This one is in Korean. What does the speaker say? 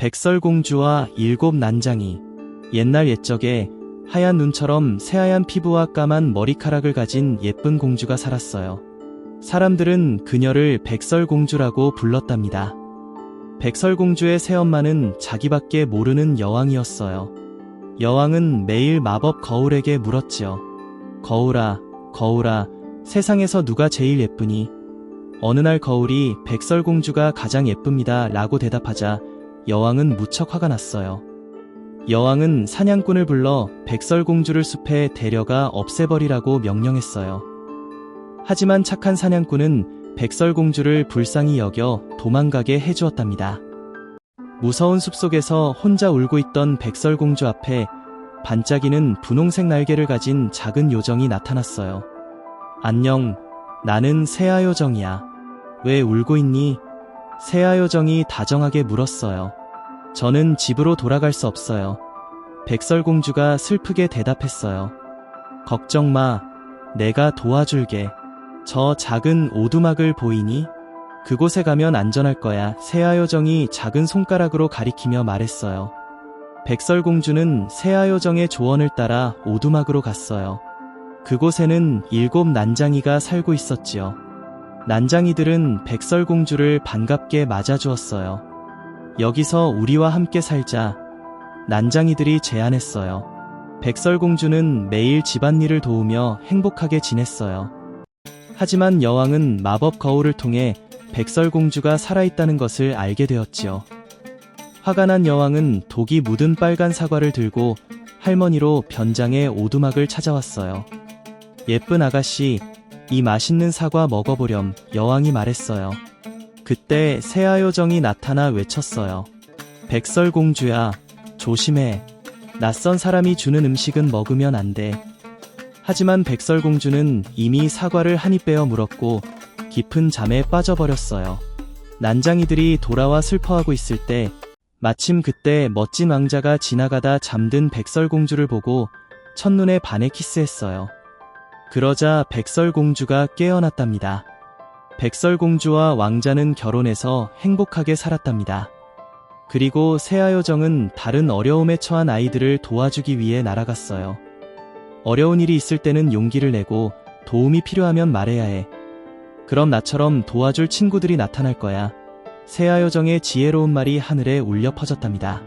백설공주와 일곱 난장이 옛날 옛적에 하얀 눈처럼 새하얀 피부와 까만 머리카락을 가진 예쁜 공주가 살았어요. 사람들은 그녀를 백설공주라고 불렀답니다. 백설공주의 새엄마는 자기밖에 모르는 여왕이었어요. 여왕은 매일 마법 거울에게 물었지요. 거울아, 거울아, 세상에서 누가 제일 예쁘니? 어느 날 거울이 백설공주가 가장 예쁩니다 라고 대답하자 여왕은 무척 화가 났어요. 여왕은 사냥꾼을 불러 백설공주를 숲에 데려가 없애버리라고 명령했어요. 하지만 착한 사냥꾼은 백설공주를 불쌍히 여겨 도망가게 해주었답니다. 무서운 숲속에서 혼자 울고 있던 백설공주 앞에 반짝이는 분홍색 날개를 가진 작은 요정이 나타났어요. 안녕, 나는 새아 요정이야. 왜 울고 있니? 새아 요정이 다정하게 물었어요. 저는 집으로 돌아갈 수 없어요. 백설공주가 슬프게 대답했어요. 걱정 마. 내가 도와줄게. 저 작은 오두막을 보이니? 그곳에 가면 안전할 거야. 새아 요정이 작은 손가락으로 가리키며 말했어요. 백설공주는 새아 요정의 조언을 따라 오두막으로 갔어요. 그곳에는 일곱 난장이가 살고 있었지요. 난장이들은 백설공주를 반갑게 맞아주었어요. 여기서 우리와 함께 살자. 난장이들이 제안했어요. 백설공주는 매일 집안일을 도우며 행복하게 지냈어요. 하지만 여왕은 마법 거울을 통해 백설공주가 살아있다는 것을 알게 되었지요. 화가 난 여왕은 독이 묻은 빨간 사과를 들고 할머니로 변장의 오두막을 찾아왔어요. 예쁜 아가씨, 이 맛있는 사과 먹어보렴 여왕이 말했어요. 그때 새아 요정이 나타나 외쳤어요. 백설공주야, 조심해. 낯선 사람이 주는 음식은 먹으면 안 돼. 하지만 백설공주는 이미 사과를 한입 베어 물었고 깊은 잠에 빠져버렸어요. 난장이들이 돌아와 슬퍼하고 있을 때 마침 그때 멋진 왕자가 지나가다 잠든 백설공주를 보고 첫눈에 반해 키스했어요. 그러자 백설공주가 깨어났답니다. 백설공주와 왕자는 결혼해서 행복하게 살았답니다. 그리고 새아요정은 다른 어려움에 처한 아이들을 도와주기 위해 날아갔어요. 어려운 일이 있을 때는 용기를 내고 도움이 필요하면 말해야 해. 그럼 나처럼 도와줄 친구들이 나타날 거야. 새아요정의 지혜로운 말이 하늘에 울려 퍼졌답니다.